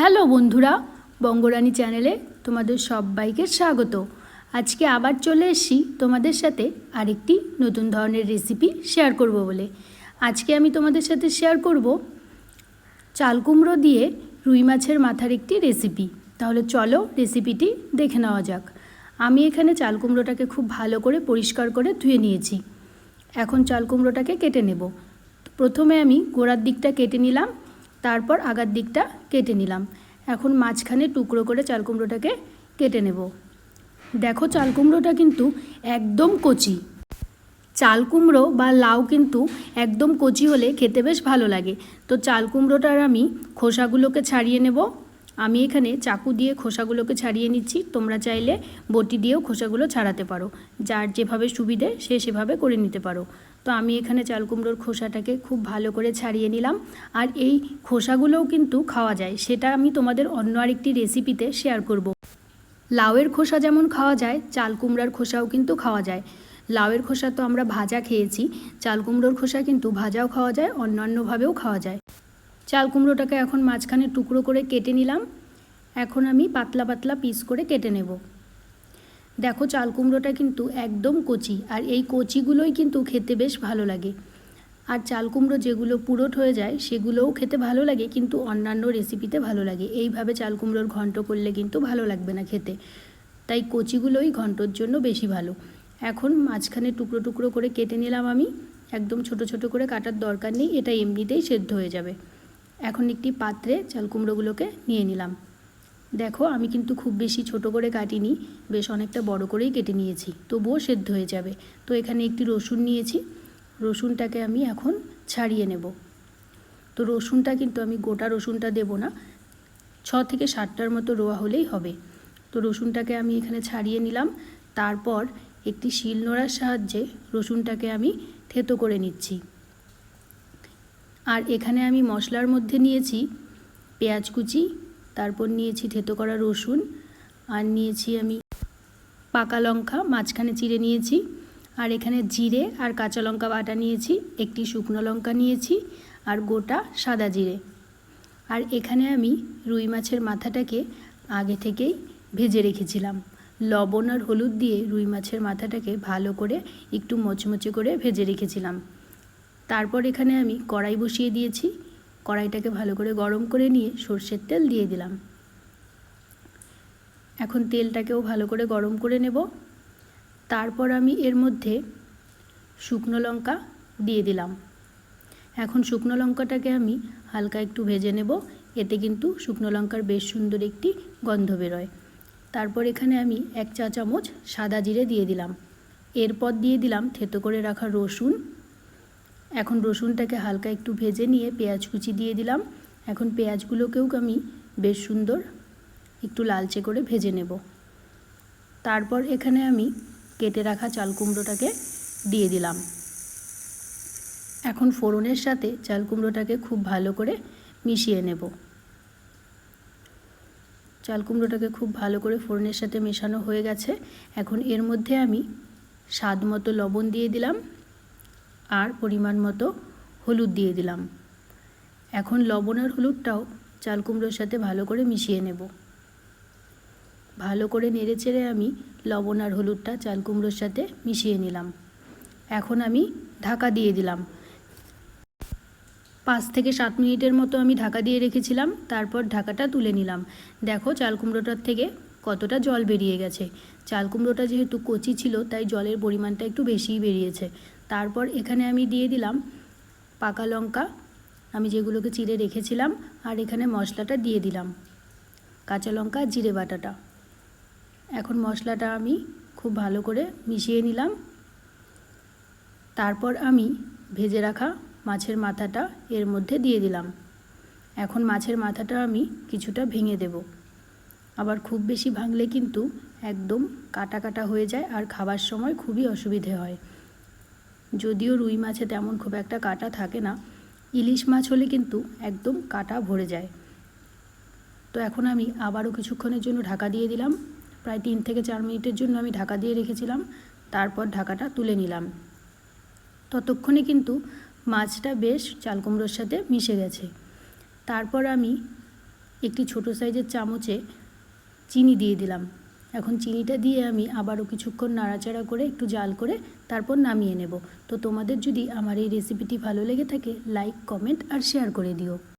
Hello বন্ধুরা, বঙ্গরানী চ্যানেলে তোমাদের সবাইকে স্বাগত। আজকে আবার চলে এসেছি তোমাদের সাথে আরেকটি নতুন ধরনের রেসিপি শেয়ার করব বলে। আজকে আমি তোমাদের সাথে শেয়ার করব চাল কুমড়ো দিয়ে রুই মাছের মাথার একটি রেসিপি তাহলে চলো রেসিপিটি দেখে নেওয়া যাক। আমি এখানে চাল কুমড়োটাকে খুব ভালো করে পরিষ্কার করে ধুয়ে নিয়েছি। এখন চাল কুমড়োটাকে কেটে নেব। প্রথমে আমি গোড়ার দিকটা কেটে নিলাম। তারপর আগার দিকটা কেটে নিলাম। এখন মাঝখানে টুকরো করে চাল কুমড়োটাকে কেটে নেব। দেখো চাল কুমড়োটা কিন্তু একদম কচি। চাল কুমড়ো বা লাউ কিন্তু একদম কচি হলে খেতে বেশ ভালো লাগে। তো চাল কুমড়োটার আমি খোসাগুলোকে ছাড়িয়ে নেব। আমি এখানে চাকু দিয়ে খোসাগুলোকে ছাড়িয়ে নিচ্ছি। তোমরা চাইলে বটি দিয়েও খোসাগুলো ছাড়াতে পারো। যার যেভাবে সুবিধে সে সেভাবে করে নিতে পারো। তো আমি এখানে চাল কুমড়োর খোসাটাকে খুব ভালো করে ছাড়িয়ে নিলাম। আর এই খোসাগুলোও কিন্তু খাওয়া যায়। সেটা আমি তোমাদের অন্য আরেকটি রেসিপিতে শেয়ার করব। লাউয়ের খোসা যেমন খাওয়া যায়, চাল কুমড়ার খোসাও কিন্তু খাওয়া যায়। লাউয়ের খোসা তো আমরা ভাজা খেয়েছি। চাল কুমড়োর খোসা কিন্তু ভাজাও খাওয়া যায়, অন্যান্যভাবেও খাওয়া যায়। চাল কুমড়োটাকে এখন মাঝখানে টুকরো করে কেটে নিলাম। এখন আমি পাতলা পাতলা পিস করে কেটে নেব। দেখো চাল কুমড়োটা কিন্তু একদম কচি, আর এই কচিগুলোই কিন্তু খেতে বেশ ভালো লাগে। আর চাল কুমড়ো যেগুলো পুরোট হয়ে যায়, সেগুলোও খেতে ভালো লাগে, কিন্তু অন্যান্য রেসিপিতে ভালো লাগে। এইভাবে চাল কুমড়োর ঘন্ট করলে কিন্তু ভালো লাগবে না খেতে। তাই কচিগুলোই ঘন্টর জন্য বেশি ভালো। এখন মাঝখানে টুকরো টুকরো করে কেটে নিলাম আমি। একদম ছোট ছোট করে কাটার দরকার নেই, এটা এমনিতেই সেদ্ধ হয়ে যাবে। এখন একটি পাত্রে চাল কুমড়োগুলোকে নিয়ে নিলাম। দেখো, আমি কিন্তু খুব বেশি ছোট করে কাটিনি, বেশ অনেকটা বড় করেই কেটে নিয়েছি, তবুও সেদ্ধ হয়ে যাবে। তো এখানে একটি রসুন নিয়েছি, রসুনটাকে আমি এখন ছাড়িয়ে নেব। তো রসুনটা কিন্তু আমি গোটা রসুনটা দেব না, ছ থেকে সাতটার মতো রোয়া হলেই হবে। তো রসুনটাকে আমি এখানে ছাড়িয়ে নিলাম, তারপর একটি শিল নোড়ার সাহায্যে রসুনটাকে আমি থেতো করে নিচ্ছি। আর এখানে আমি মশলার মধ্যে নিয়েছি পেঁয়াজ কুচি তারপর নিয়েছি থেতো করা রসুন, আর নিয়েছি আমি পাকা লঙ্কা, মাঝখানে চিড়ে নিয়েছি, আর এখানে জিরে আর কাঁচা লঙ্কা বাটা নিয়েছি, একটি শুকনো লঙ্কা নিয়েছি, আর গোটা সাদা জিরে। আর এখানে আমি রুই মাছের মাথাটাকে আগে থেকেই ভেজে রেখেছিলাম। লবণ আর হলুদ দিয়ে রুই মাছের মাথাটাকে ভালো করে একটু মচমচে করে ভেজে রেখেছিলাম। তারপর এখানে আমি কড়াই বসিয়ে দিয়েছি কড়াইটাকে ভালো করে গরম করে নিয়ে সর্ষের তেল দিয়ে দিলাম। এখন তেলটাকেও ভালো করে গরম করে নেব। তারপর আমি এর মধ্যে শুকনো লঙ্কা দিয়ে দিলাম। এখন শুকনো লঙ্কাটাকে আমি হালকা একটু ভেজে নেব। এতে কিন্তু শুকনো লঙ্কার বেশ সুন্দর একটি গন্ধ বেরোয়। তারপর এখানে আমি এক চা চামচ সাদা জিরে দিয়ে দিলাম। এরপর দিয়ে দিলাম থেতো করে রাখা রসুন। এখন রসুনটাকে হালকা একটু ভেজে নিয়ে পেঁয়াজ কুচি দিয়ে দিলাম। এখন পেঁয়াজগুলোকেও আমি বেশ সুন্দর একটু লালচে করে ভেজে নেব। তারপর এখানে আমি কেটে রাখা চাল কুমড়োটাকে দিয়ে দিলাম। এখন ফোড়নের সাথে চাল কুমড়োটাকে খুব ভালো করে মিশিয়ে নেব। চাল কুমড়োটাকে খুব ভালো করে ফোড়নের সাথে মেশানো হয়ে গেছে। এখন এর মধ্যে আমি স্বাদ মতো লবণ দিয়ে দিলাম। আর পরিমাণ মতো হলুদ দিয়ে দিলাম। এখন লবণ আর হলুদটাও চাল কুমড়োর সাথে ভালো করে মিশিয়ে নেব। ভালো করে নেড়ে চেড়ে আমি লবণ আর হলুদটা চাল কুমড়োর সাথে মিশিয়ে নিলাম। এখন আমি ঢাকা দিয়ে দিলাম। পাঁচ থেকে সাত মিনিটের মতো আমি ঢাকা দিয়ে রেখেছিলাম, তারপর ঢাকাটা তুলে নিলাম। দেখো চাল কুমড়োটার থেকে কতটা জল বেরিয়ে গেছে। চাল কুমড়োটা যেহেতু কচি ছিল, তাই জলের পরিমাণটা একটু বেশিই বেরিয়েছে। তারপর এখানে আমি দিয়ে দিলাম পাকা লঙ্কা। আমি যেগুলোকে চিড়ে রেখেছিলাম আর এখানে মশলাটা দিয়ে দিলাম। কাঁচা লঙ্কা, জিরে বাটাটা। এখন মশলাটা আমি খুব ভালো করে মিশিয়ে নিলাম। তারপর আমি ভেজে রাখা মাছের মাথাটা এর মধ্যে দিয়ে দিলাম। এখন মাছের মাথাটা আমি কিছুটা ভেঙে দেব। আবার খুব বেশি ভাঙলে কিন্তু একদম কাটা কাটা হয়ে যায় আর খাবার সময় খুবই অসুবিধে হয়। যদিও রুই মাছে তেমন খুব একটা কাটা থাকে না, ইলিশ মাছ হলে কিন্তু একদম কাটা ভরে যায়। তো এখন আমি আবারও কিছুক্ষণের জন্য ঢাকা দিয়ে দিলাম। প্রায় তিন থেকে চার মিনিটের জন্য আমি ঢাকা দিয়ে রেখেছিলাম, তারপর ঢাকাটা তুলে নিলাম। ততক্ষণে কিন্তু মাছটা বেশ চাল কুমড়োর সাথে মিশে গেছে। তারপর আমি একটি ছোট সাইজের চামচে চিনি দিয়ে দিলাম। এখন চিনিটা দিয়ে আমি আবারও কিছুক্ষণ নাড়াচাড়া করে একটু জাল করে তারপর নামিয়ে নেব। তো তোমাদের যদি আমার এই রেসিপিটি ভালো লেগে থাকে লাইক কমেন্ট আর শেয়ার করে দিও।